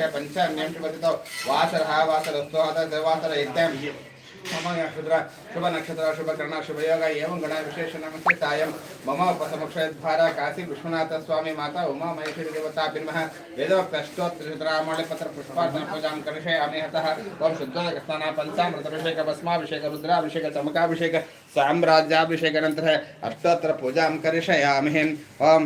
हतः वासर इत्यं मम शुभ नक्षत्र शुभ कर्ण शुभ योग एवं गण विशेष नमस्ते सायं मम काशी विश्वनाथ स्वामी माता उमा महेश्वरी देवता बिन्मः वेदोक्त अष्टोत्तरशतरामाणि पत्र पुष्पार्चन पूजां करिष्यामि हतः। ओम शुद्धोदकस्नान भस्माभिषेक रुद्राभिषेक चमकाभिषेक साम्राज्याभिषेक अनन्तरः अष्टोत्तर पूजां करिष्यामि। ओम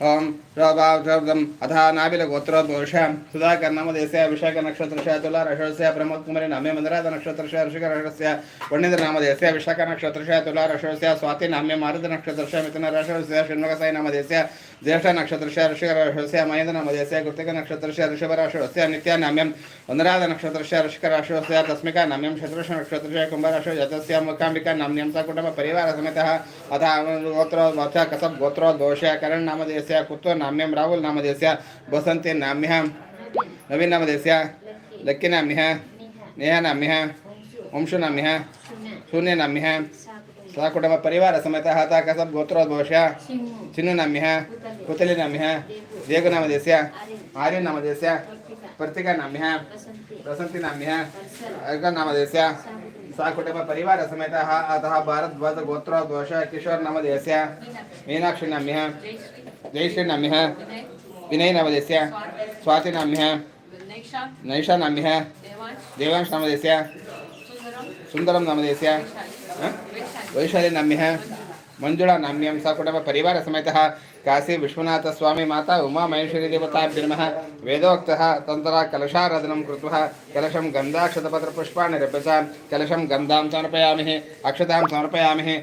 ओम शोभावशब्दम अथा नाबिल गोत्रोद्घोष सुधाकर नाम देशे अभिषेक नक्षत्र तुला रशस्य प्रमोद कुमारी नामे मंदराद नक्षत्र ऋषिक रशस्य पंडित नाम देशे अभिषेक नक्षत्र तुला रशस्य स्वाति नामे मारुत नक्षत्र मिथुन रशस्य षण्मुखसाई नाम देशे ज्येष्ठ नक्षत्र ऋषिक रशस्य महेंद्र नाम देशे कृतिक नक्षत्र ऋषभ रशस्य नित्य नाम्यम वनराद नक्षत्र ऋषिक तस्मिका नाम्यम शत्रुष नक्षत्र कुंभ रश जतस्य मुखांबिका स कुटुंब परिवार समेतः अथा गोत्र कसब गोत्रो दोष करण नाम देशस्य कुत्व नाम्यं राहुल नामधेयस्य बसन्ती नाम्यः नवीन नामधेयस्य लक्की नाम्यः नेहा नाम्यः वंशु नाम्यः शून्य नाम्यः सह कुटुंब परिवार समेतः हता कसब गोत्रोद्भवस्य चिन्नु नाम्यः पुतली नाम्यः देगु नामधेयस्य आर्य नामधेयस्य प्रतिका नाम्यः प्रसन्ति नाम्यः अर्घ नामधेयस्य सह कुटुंब परिवार समेतः अतः भारद्वाज गोत्रोद्भवस्य किशोर नामधेयस्य मीनाक्षी नाम्यः जयश्री नाम्यः विनय नामधेयस्य स्वाति नाम्यः नैषा नाम्यः देवांश नामधेयस्य सुन्दरं नामधेयस्य वैशाली नाम्यः मंजुळा नाम्यं सा कुटुंब परिवार समेतः काशी विश्वनाथ स्वामी माता उमा महेश्वरी देवताभ्यर्मः वेदोक्तः। तन्त्रा कलशाराधनं कलशं रभ्यसां कलशं गन्धां समर्पयामि। अक्षतां समर्पयामि।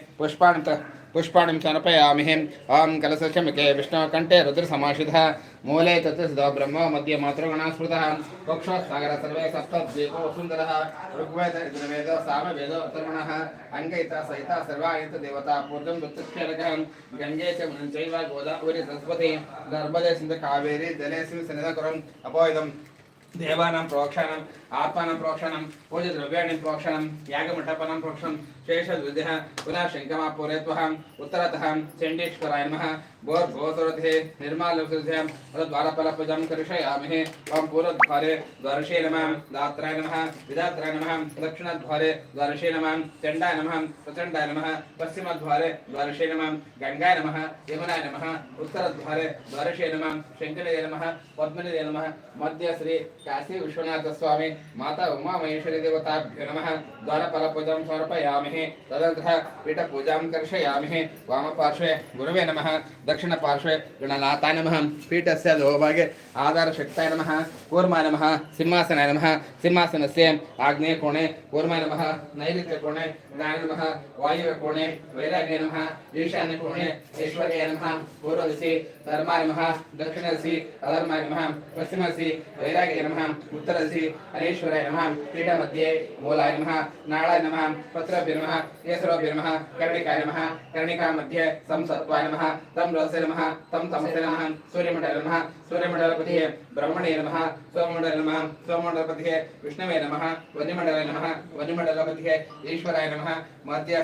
पुष्पाणि पुष्पाणि समर्पयामि ॐ कलशचमिके विष्णुकण्ठे रुद्रसमाशितः मूले तत् सदा ब्रह्म मध्ये मातृगणा स्मृतः कक्षसागर सर्वे सप्तद्वीपो सुन्दरः ऋग्वेद यजुर्वेद सामवेद अथर्वणः अङ्कयिता सहिता सर्वायत देवता पूर्वं दत्तक्षरकः गङ्गे च चैव गोदावरी सरस्वती नर्मदे सिन्ध कावेरी जले सन्निधकुरम् अपोयदम् देवानां प्रोक्षणम् आत्मानं प्रोक्षणं पूजद्रव्याणि प्रोक्षणं यागमण्डपनं प्रोक्षणं शेषद्विधः पुनः शङ्कमापूरयत्वः उत्तरतः चण्डीश्वराय नमः। भोर्भोसरथे निर्मालसुधे द्वारफलपूजां करिष्यामि त्वं पूर्वद्वारे द्वारशे नमः। दात्राय नमः। विदात्राय नमः। दक्षिणद्वारे नमः। चण्डाय नमः। प्रचण्डाय नमः। पश्चिमद्वारे नमः। गङ्गाय नमः। यमुनाय नमः। उत्तरद्वारे द्वारशे नमः। शङ्करय नमः। पद्मनिधे नमः। काशी विश्वनाथ स्वामी। माता उमा देवताभ्यो नमः। समर्पयामि तदनन्तरं पीठपूजां करिष्यामि वामपार्श्वे गुरवे नमः दक्षिणपार्श्वे गणनाथाय नमः पीठस्य अधोभागे आधारशक्ताय नमः कूर्माय नमः सिंहासनाय नमः सिंहासनस्य आग्नेयकोणे कूर्माय नमः नैऋत्यकोणे ज्ञाय नमः वायुव्यकोणे वैराग्ये नमः ईशान्यकोणे ऐश्वर्याय नमः पूर्वदिशि धर्माय नमः दक्षिणदिशि नम पश्चिम पश्चिमदिशि वैराग्य नम उत्तर अनेश्वराय नमः, पीठमध्ये, मूलाय नमः, नाळाय नमः, पत्रभ्य नमः केसरोभ्य नमः, कर्णिकाय नमः कर्णिका मध्ये संसत्वाय नम तम रसे नमः, तं तमसे नम, सूर्यमण्डल नमः सूर्यमण्डलपतिः ब्रह्मणे नमः, सोममण्डल नमः सोममण्डलपतिः विष्णवे नमः, वन्यमण्डले नमः वन्यमण्डलपतिः ईश्वराय नमः मध्य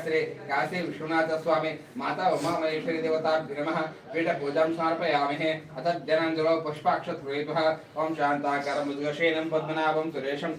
काशी विश्वनाथ स्वामी माता उमा महेश्वरी देवताभ्य नमः, पीठपूजां समर्पयामि अथ जनाञ्जलो पुष्पाक्षत्वेतः ॐ शान्ताकारं उद्गशेनं पद्मनाभं सुरेशं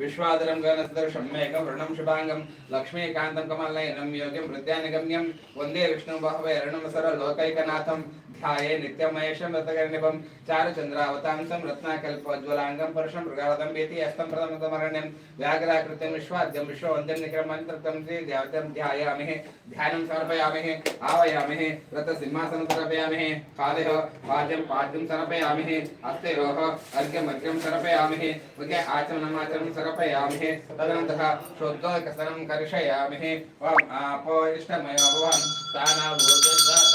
विश्वादरं गणसदर्शं मेघवर्णं शुभाङ्गं, लक्ष्मीकान्तं कमलनयनं योग्यं हृदयानिगम्यं, वंदे विष्णुभावैरणं सरलोकैकनाथं ध्याये नित्यमहेशं रतगर्णिभं चारुचन्द्रावतांसं, रत्नाकल्पोज्ज्वलाङ्गं, परशं मृगावतं वेति हस्तं, प्रथमतमरण्यं, व्याघ्राकृतिं, विश्वाद्यं, विश्ववन्द्यं निक्रमन्त्रं श्रीदेवतं ध्यायामि ध्यानं समर्पयामि आवयामि रथसिंहासनं समर्पयामि पादयोः पाद्यं पाद्यं समर्पयामि हस्तयोः अर्घ्यम् अर्घ्यं समर्पयामि मुखे आचमनम् आचमनं समर्पयामि तदनन्तरं शोद्धोकसनं करिष्यामि ॐ आपो इष्टमयो भवान् स्थानाभूतदातनः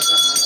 Thank you.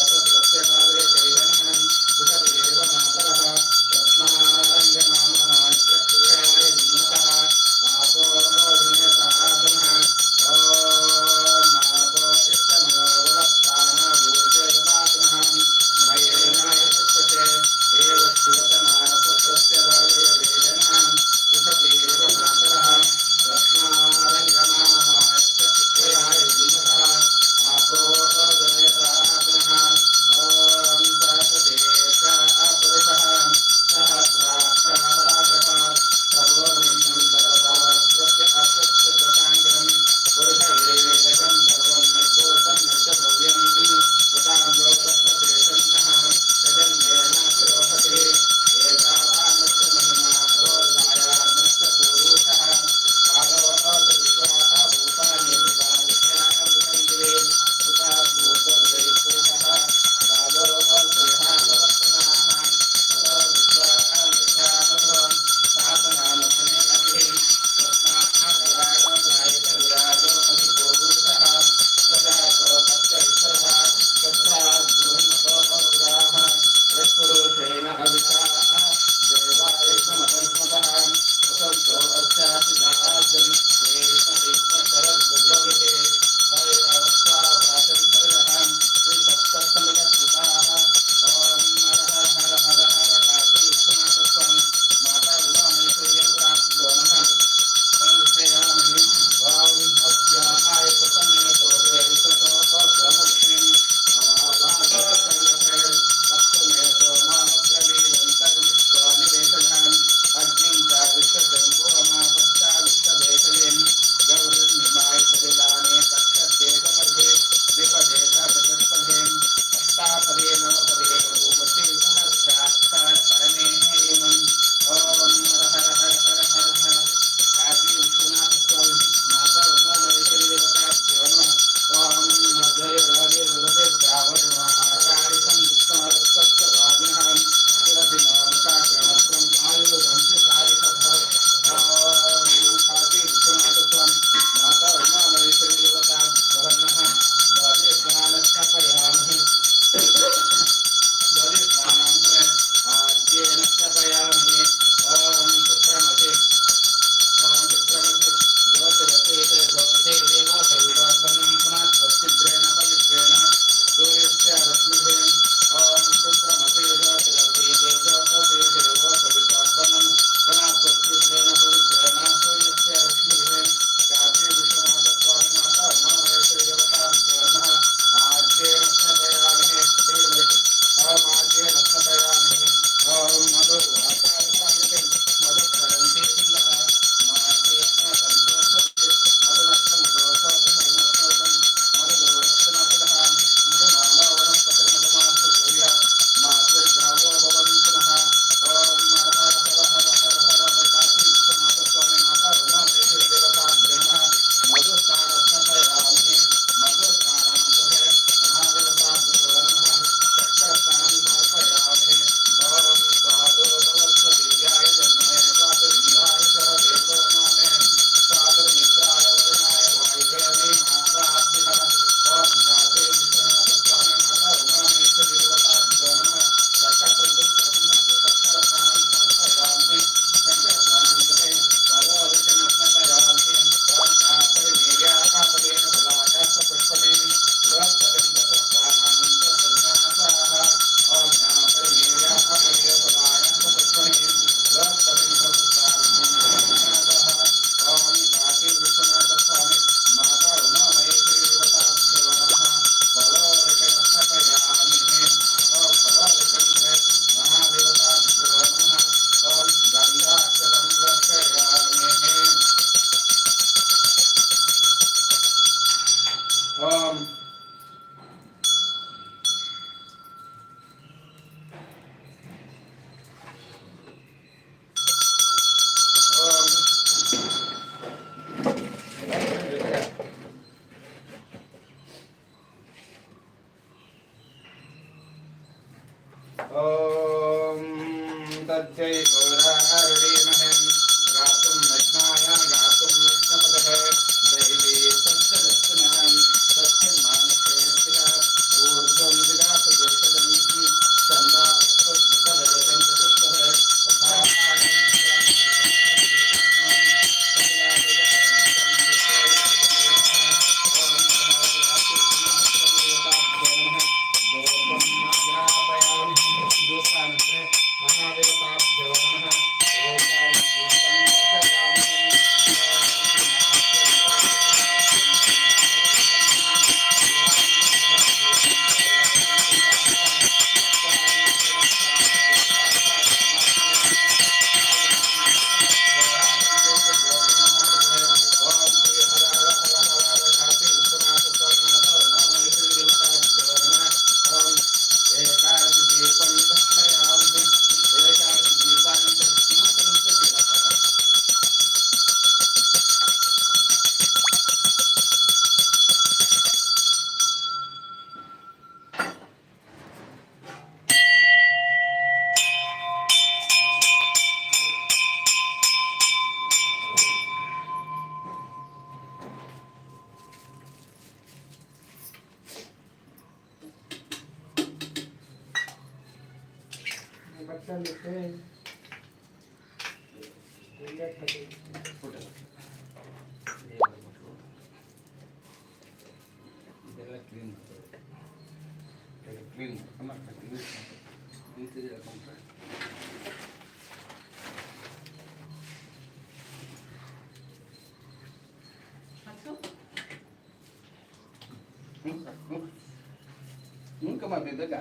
ಮುಂಕ ಮಾಡಿದಾಗ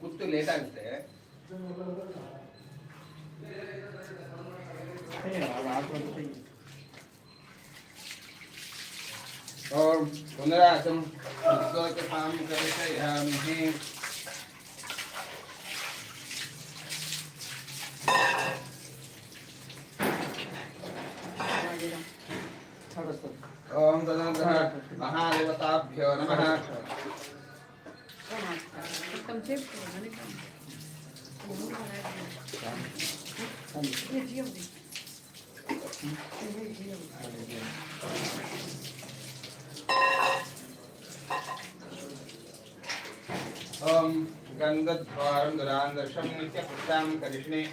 ಕೂತು ಲೇಟ್ ಆಗುತ್ತೆ और पुनरासम काम दर्शयामि ओम गन्धद्वारं दुरान्दर्शं नित्यपुष्टां करिष्णेः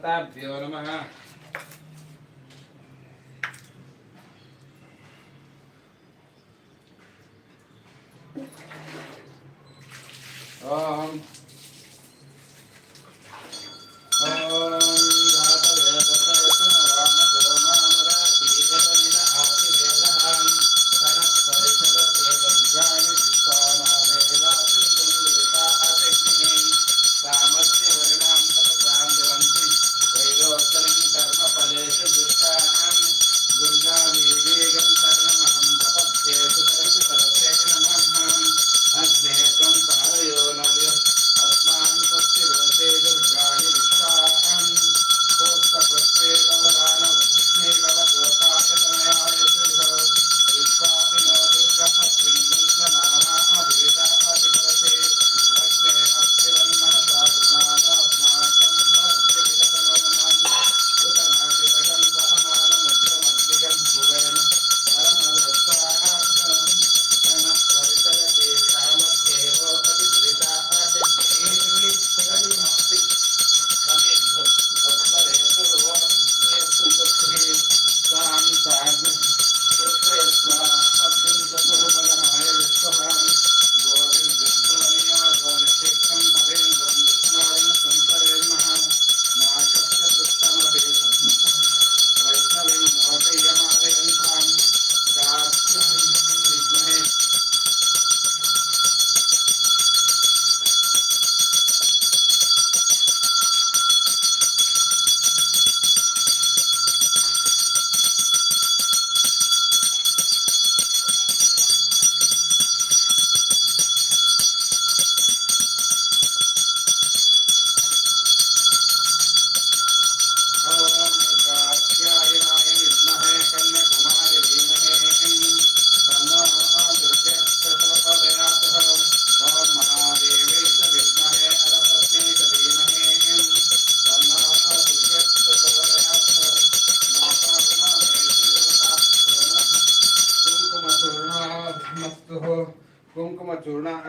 శతాభ్యో నమ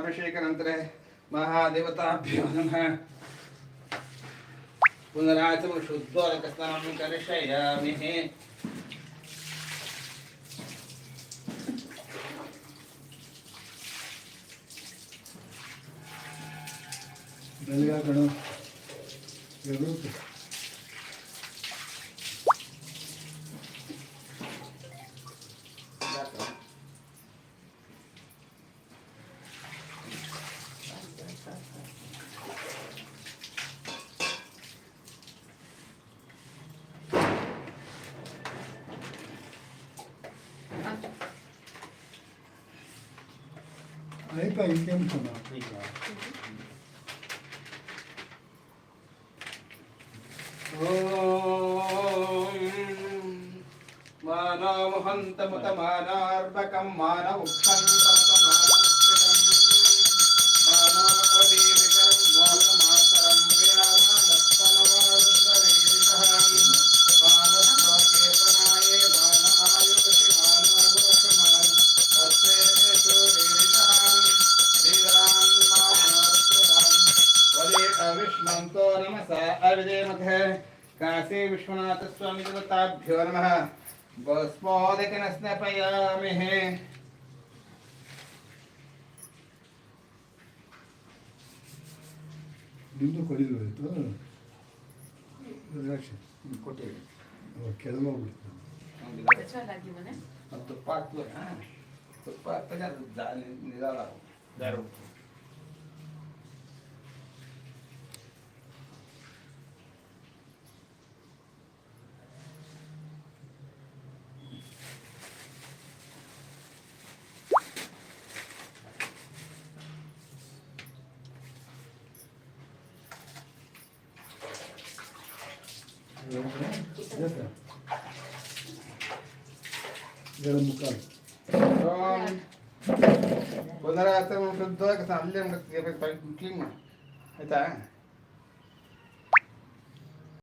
अभिषेकानन्तरे महादेवताभ्यो नमः। पुनराचमनं शुद्धोदकस्नानं करिष्यामि Aí, pai, કેમ છો માનવ હંત મત માનાર્બકમ માનવ ઉક્ષંત वदे अविष्मन्तो नमसा अविदेमथे काशी विश्वनाथ स्वामी देवताभ्यो नमः भस्मोदकेन स्नपयामि ನಿಮ್ಮದು ಕೊಡಿದ್ರು ಆಯಿತು ರುದ್ರಾಕ್ಷಿ ಕೊಟ್ಟಿರಿ ಕೆಳಗೆ ಹೋಗ್ಬಿಡ್ತು ತುಪ್ಪ ಹಾಕ್ತೀವಿ ತುಪ್ಪ ಹಾಕ್ತಾಗ ಅದು ಜಾ- ನಿಧಾನ ದಾರು ಎರಡು ಮುಕ್ಕಾಲು ಓಂ ಪುನರಾಚರಣೆ ಶುದ್ಧವಾಗಿ ಸ- ಅಲ್ಲೇ ಕ್ಲೀನ್ ಮಾಡಿ ಆಯ್ತಾ